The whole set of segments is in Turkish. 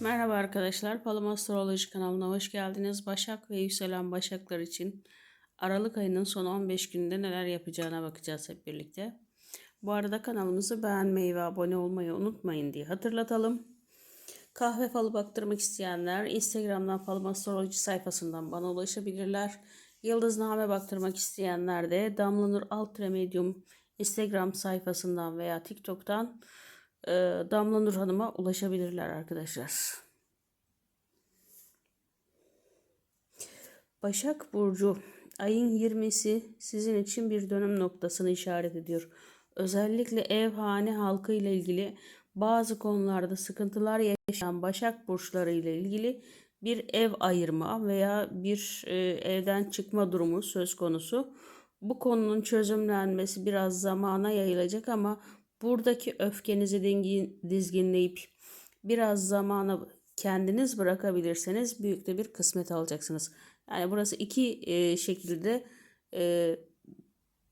Merhaba arkadaşlar, Palım Astroloji kanalına hoş geldiniz. Başak ve yükselen Başaklar için Aralık ayının son 15 gününde neler yapacağına bakacağız hep birlikte. Bu arada kanalımızı beğenmeyi ve abone olmayı unutmayın diye hatırlatalım. Kahve falı baktırmak isteyenler Instagram'dan Palım Astroloji sayfasından bana ulaşabilirler. Yıldızname baktırmak isteyenler de Damla Nur Alt Medium Instagram sayfasından veya TikTok'tan e, Damla Nur Hanım'a ulaşabilirler arkadaşlar. Başak Burcu ayın 20'si sizin için bir dönüm noktasını işaret ediyor. Özellikle ev hane halkı ile ilgili bazı konularda sıkıntılar yaşayan Başak burçları ile ilgili bir ev ayırma veya bir e, evden çıkma durumu söz konusu. Bu konunun çözümlenmesi biraz zamana yayılacak ama buradaki öfkenizi dizginleyip biraz zamana kendiniz bırakabilirseniz büyük de bir kısmet alacaksınız. Yani burası iki e, şekilde e,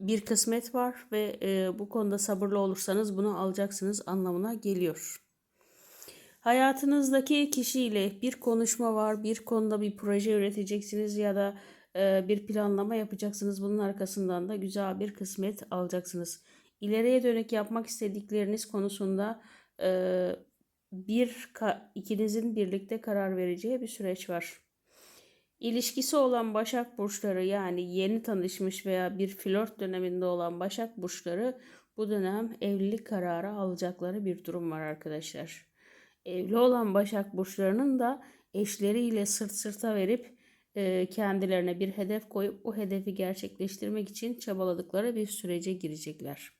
bir kısmet var ve e, bu konuda sabırlı olursanız bunu alacaksınız anlamına geliyor. Hayatınızdaki kişiyle bir konuşma var, bir konuda bir proje üreteceksiniz ya da e, bir planlama yapacaksınız. Bunun arkasından da güzel bir kısmet alacaksınız. İleriye dönük yapmak istedikleriniz konusunda e, bir ikinizin birlikte karar vereceği bir süreç var. İlişkisi olan Başak burçları yani yeni tanışmış veya bir flört döneminde olan Başak burçları bu dönem evlilik kararı alacakları bir durum var arkadaşlar. Evli olan Başak burçlarının da eşleriyle sırt sırta verip e, kendilerine bir hedef koyup o hedefi gerçekleştirmek için çabaladıkları bir sürece girecekler.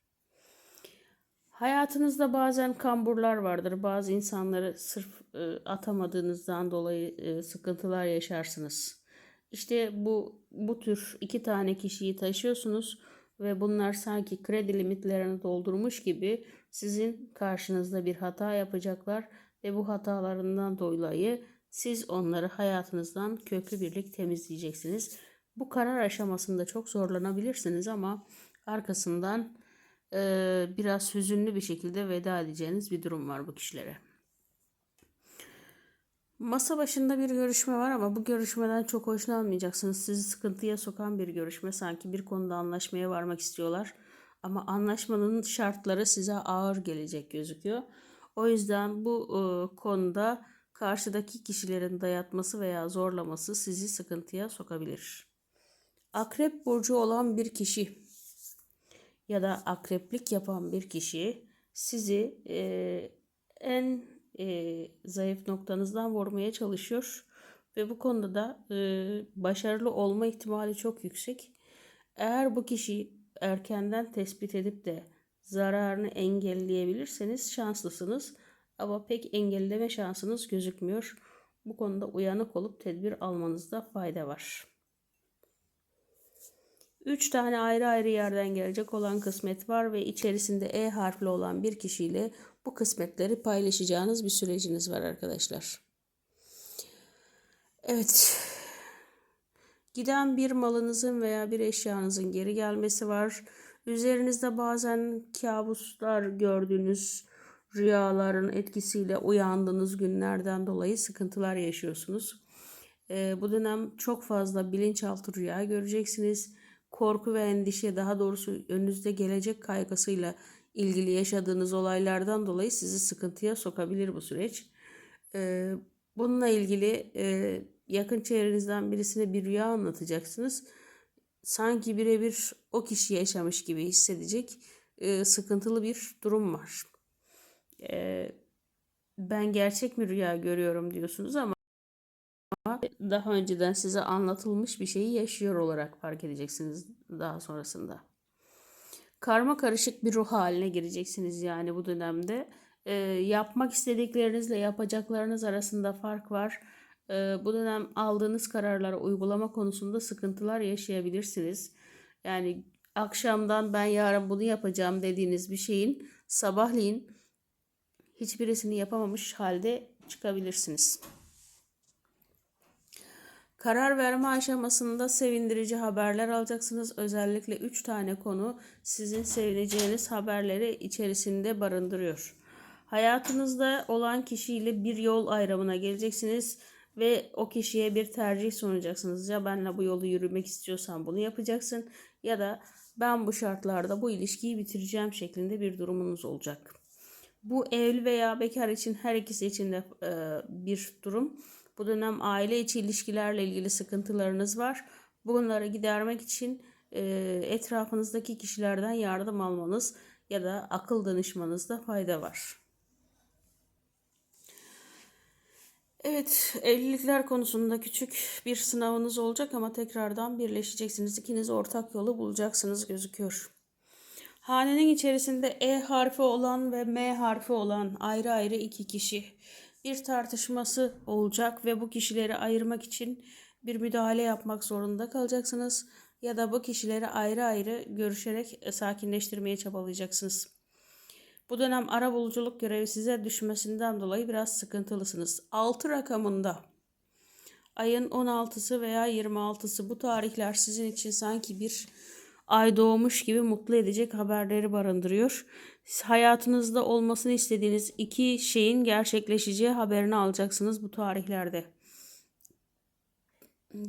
Hayatınızda bazen kamburlar vardır. Bazı insanları sırf e, atamadığınızdan dolayı e, sıkıntılar yaşarsınız. İşte bu bu tür iki tane kişiyi taşıyorsunuz ve bunlar sanki kredi limitlerini doldurmuş gibi sizin karşınızda bir hata yapacaklar ve bu hatalarından dolayı siz onları hayatınızdan köklü birlik temizleyeceksiniz. Bu karar aşamasında çok zorlanabilirsiniz ama arkasından e, biraz hüzünlü bir şekilde veda edeceğiniz bir durum var bu kişilere. Masa başında bir görüşme var ama bu görüşmeden çok hoşlanmayacaksınız. Sizi sıkıntıya sokan bir görüşme. Sanki bir konuda anlaşmaya varmak istiyorlar. Ama anlaşmanın şartları size ağır gelecek gözüküyor. O yüzden bu e, konuda karşıdaki kişilerin dayatması veya zorlaması sizi sıkıntıya sokabilir. Akrep burcu olan bir kişi ya da akreplik yapan bir kişi sizi e, en e, zayıf noktanızdan vurmaya çalışıyor ve bu konuda da e, başarılı olma ihtimali çok yüksek. Eğer bu kişi erkenden tespit edip de zararını engelleyebilirseniz şanslısınız ama pek engelleme şansınız gözükmüyor. Bu konuda uyanık olup tedbir almanızda fayda var. 3 tane ayrı ayrı yerden gelecek olan kısmet var ve içerisinde E harfli olan bir kişiyle bu kısmetleri paylaşacağınız bir süreciniz var arkadaşlar. Evet. Giden bir malınızın veya bir eşyanızın geri gelmesi var. Üzerinizde bazen kabuslar gördüğünüz rüyaların etkisiyle uyandığınız günlerden dolayı sıkıntılar yaşıyorsunuz. Ee, bu dönem çok fazla bilinçaltı rüya göreceksiniz korku ve endişe daha doğrusu önünüzde gelecek kaygısıyla ilgili yaşadığınız olaylardan dolayı sizi sıkıntıya sokabilir bu süreç. Ee, bununla ilgili e, yakın çevrenizden birisine bir rüya anlatacaksınız. Sanki birebir o kişi yaşamış gibi hissedecek e, sıkıntılı bir durum var. E, ben gerçek mi rüya görüyorum diyorsunuz ama daha önceden size anlatılmış bir şeyi yaşıyor olarak fark edeceksiniz daha sonrasında. Karma karışık bir ruh haline gireceksiniz yani bu dönemde. E, yapmak istediklerinizle yapacaklarınız arasında fark var. E, bu dönem aldığınız kararları uygulama konusunda sıkıntılar yaşayabilirsiniz. Yani akşamdan ben yarın bunu yapacağım dediğiniz bir şeyin sabahleyin hiçbirisini yapamamış halde çıkabilirsiniz. Karar verme aşamasında sevindirici haberler alacaksınız. Özellikle 3 tane konu sizin sevineceğiniz haberleri içerisinde barındırıyor. Hayatınızda olan kişiyle bir yol ayrımına geleceksiniz ve o kişiye bir tercih sunacaksınız. Ya benle bu yolu yürümek istiyorsan bunu yapacaksın ya da ben bu şartlarda bu ilişkiyi bitireceğim şeklinde bir durumunuz olacak. Bu evli veya bekar için her ikisi için de e, bir durum. Bu dönem aile içi ilişkilerle ilgili sıkıntılarınız var. Bunları gidermek için e, etrafınızdaki kişilerden yardım almanız ya da akıl danışmanızda fayda var. Evet, evlilikler konusunda küçük bir sınavınız olacak ama tekrardan birleşeceksiniz. İkiniz ortak yolu bulacaksınız gözüküyor. Hanenin içerisinde E harfi olan ve M harfi olan ayrı ayrı iki kişi bir tartışması olacak ve bu kişileri ayırmak için bir müdahale yapmak zorunda kalacaksınız ya da bu kişileri ayrı ayrı görüşerek sakinleştirmeye çabalayacaksınız. Bu dönem ara buluculuk görevi size düşmesinden dolayı biraz sıkıntılısınız. 6 rakamında ayın 16'sı veya 26'sı bu tarihler sizin için sanki bir ay doğmuş gibi mutlu edecek haberleri barındırıyor. Hayatınızda olmasını istediğiniz iki şeyin gerçekleşeceği haberini alacaksınız bu tarihlerde.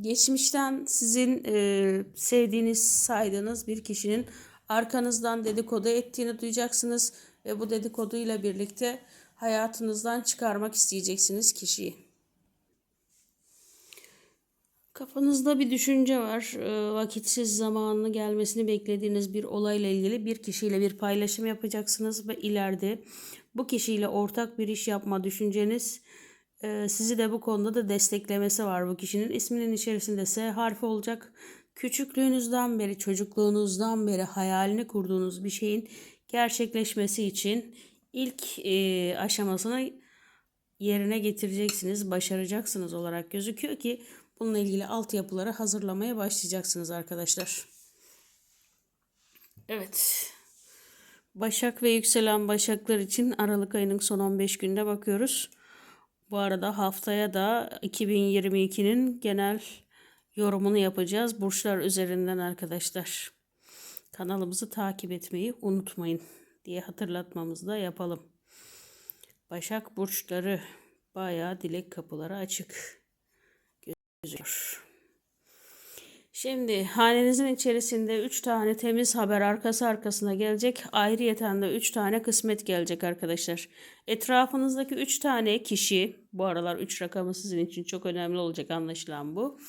Geçmişten sizin e, sevdiğiniz, saydığınız bir kişinin arkanızdan dedikodu ettiğini duyacaksınız ve bu dedikoduyla birlikte hayatınızdan çıkarmak isteyeceksiniz kişiyi. Kafanızda bir düşünce var. E, vakitsiz zamanını gelmesini beklediğiniz bir olayla ilgili bir kişiyle bir paylaşım yapacaksınız ve ileride bu kişiyle ortak bir iş yapma düşünceniz e, sizi de bu konuda da desteklemesi var bu kişinin. isminin içerisinde S harfi olacak. Küçüklüğünüzden beri, çocukluğunuzdan beri hayalini kurduğunuz bir şeyin gerçekleşmesi için ilk e, aşamasını yerine getireceksiniz, başaracaksınız olarak gözüküyor ki bununla ilgili altyapıları hazırlamaya başlayacaksınız arkadaşlar. Evet. Başak ve yükselen başaklar için Aralık ayının son 15 günde bakıyoruz. Bu arada haftaya da 2022'nin genel yorumunu yapacağız. Burçlar üzerinden arkadaşlar. Kanalımızı takip etmeyi unutmayın diye hatırlatmamızı da yapalım. Başak burçları bayağı dilek kapıları açık gözüküyor. Şimdi hanenizin içerisinde 3 tane temiz haber arkası arkasına gelecek. Ayrıyeten de 3 tane kısmet gelecek arkadaşlar. Etrafınızdaki 3 tane kişi, bu aralar 3 rakamı sizin için çok önemli olacak anlaşılan bu.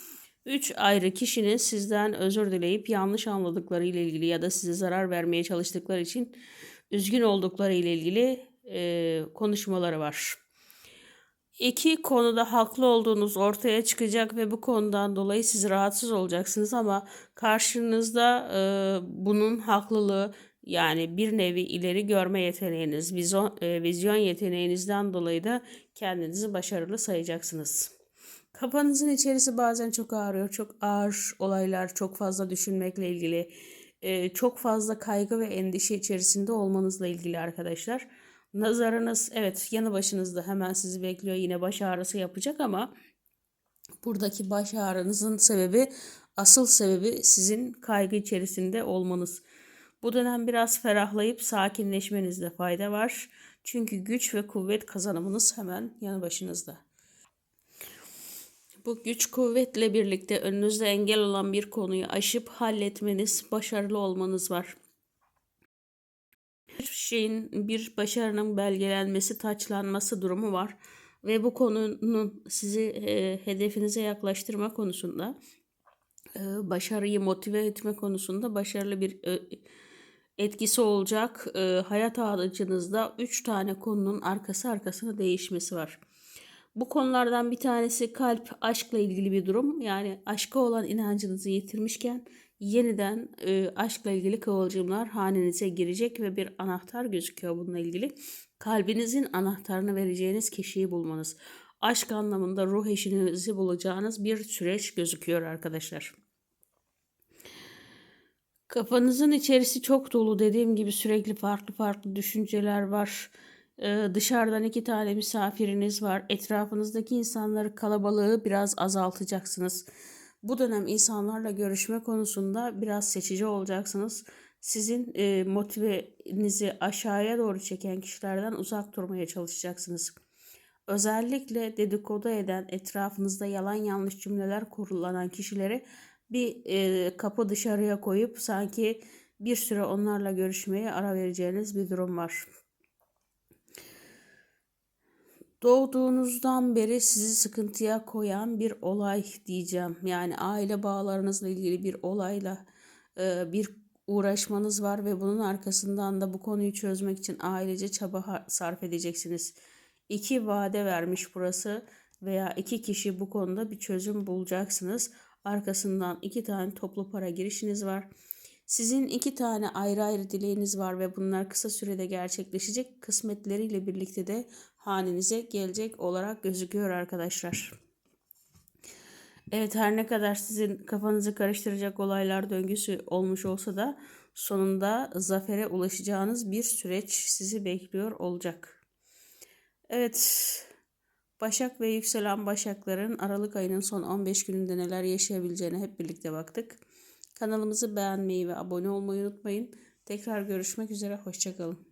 3 ayrı kişinin sizden özür dileyip yanlış anladıkları ile ilgili ya da size zarar vermeye çalıştıkları için üzgün oldukları ile ilgili e, konuşmaları var. İki konuda haklı olduğunuz ortaya çıkacak ve bu konudan dolayı siz rahatsız olacaksınız ama karşınızda e, bunun haklılığı yani bir nevi ileri görme yeteneğiniz, vizyon, e, vizyon yeteneğinizden dolayı da kendinizi başarılı sayacaksınız. Kafanızın içerisi bazen çok ağrıyor. Çok ağır olaylar, çok fazla düşünmekle ilgili, e, çok fazla kaygı ve endişe içerisinde olmanızla ilgili arkadaşlar. Nazarınız evet yanı başınızda hemen sizi bekliyor yine baş ağrısı yapacak ama buradaki baş ağrınızın sebebi asıl sebebi sizin kaygı içerisinde olmanız. Bu dönem biraz ferahlayıp sakinleşmenizde fayda var. Çünkü güç ve kuvvet kazanımınız hemen yanı başınızda. Bu güç kuvvetle birlikte önünüzde engel olan bir konuyu aşıp halletmeniz, başarılı olmanız var şeyin bir başarının belgelenmesi, taçlanması durumu var ve bu konunun sizi e, hedefinize yaklaştırma konusunda e, başarıyı motive etme konusunda başarılı bir e, etkisi olacak. E, hayat ağacınızda 3 tane konunun arkası arkasına değişmesi var. Bu konulardan bir tanesi kalp, aşkla ilgili bir durum. Yani aşka olan inancınızı yitirmişken yeniden e, aşkla ilgili kıvılcımlar hanenize girecek ve bir anahtar gözüküyor bununla ilgili. Kalbinizin anahtarını vereceğiniz kişiyi bulmanız. Aşk anlamında ruh eşinizi bulacağınız bir süreç gözüküyor arkadaşlar. Kafanızın içerisi çok dolu dediğim gibi sürekli farklı farklı düşünceler var. Ee, dışarıdan iki tane misafiriniz var. Etrafınızdaki insanları kalabalığı biraz azaltacaksınız. Bu dönem insanlarla görüşme konusunda biraz seçici olacaksınız. sizin e, motivenizi aşağıya doğru çeken kişilerden uzak durmaya çalışacaksınız. Özellikle dedikodu eden, etrafınızda yalan yanlış cümleler kullanan kişileri bir e, kapı dışarıya koyup sanki bir süre onlarla görüşmeye ara vereceğiniz bir durum var. Doğduğunuzdan beri sizi sıkıntıya koyan bir olay diyeceğim. Yani aile bağlarınızla ilgili bir olayla e, bir uğraşmanız var ve bunun arkasından da bu konuyu çözmek için ailece çaba sarf edeceksiniz. İki vade vermiş burası veya iki kişi bu konuda bir çözüm bulacaksınız. Arkasından iki tane toplu para girişiniz var. Sizin iki tane ayrı ayrı dileğiniz var ve bunlar kısa sürede gerçekleşecek. Kısmetleriyle birlikte de hanenize gelecek olarak gözüküyor arkadaşlar. Evet her ne kadar sizin kafanızı karıştıracak olaylar döngüsü olmuş olsa da sonunda zafere ulaşacağınız bir süreç sizi bekliyor olacak. Evet Başak ve yükselen Başakların Aralık ayının son 15 gününde neler yaşayabileceğine hep birlikte baktık. Kanalımızı beğenmeyi ve abone olmayı unutmayın. Tekrar görüşmek üzere, hoşçakalın.